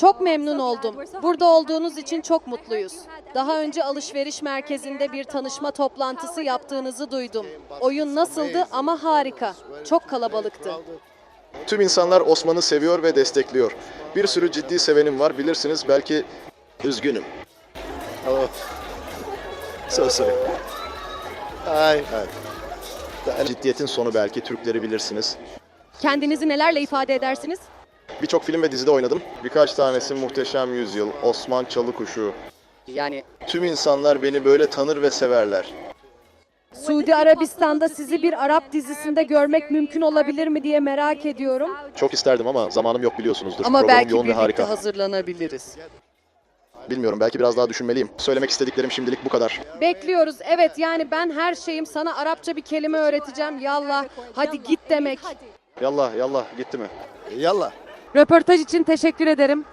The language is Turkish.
Çok memnun oldum. Burada olduğunuz için çok mutluyuz. Daha önce alışveriş merkezinde bir tanışma toplantısı yaptığınızı duydum. Oyun nasıldı ama harika. Çok kalabalıktı. Tüm insanlar Osman'ı seviyor ve destekliyor. Bir sürü ciddi sevenim var bilirsiniz belki üzgünüm. Oh. So sorry. Ay. Ciddiyetin sonu belki Türkleri bilirsiniz. Kendinizi nelerle ifade edersiniz? Birçok film ve dizide oynadım. Birkaç tanesi Muhteşem Yüzyıl, Osman Çalıkuşu. Yani Tüm insanlar beni böyle tanır ve severler. Suudi Arabistan'da sizi bir Arap dizisinde görmek mümkün olabilir mi diye merak ediyorum. Çok isterdim ama zamanım yok biliyorsunuzdur. Ama Programım belki yoğun ve birlikte harika. hazırlanabiliriz. Bilmiyorum belki biraz daha düşünmeliyim. Söylemek istediklerim şimdilik bu kadar. Bekliyoruz. Evet yani ben her şeyim sana Arapça bir kelime öğreteceğim. Yallah. Hadi git demek. Yallah yallah gitti mi? Yallah. Röportaj için teşekkür ederim.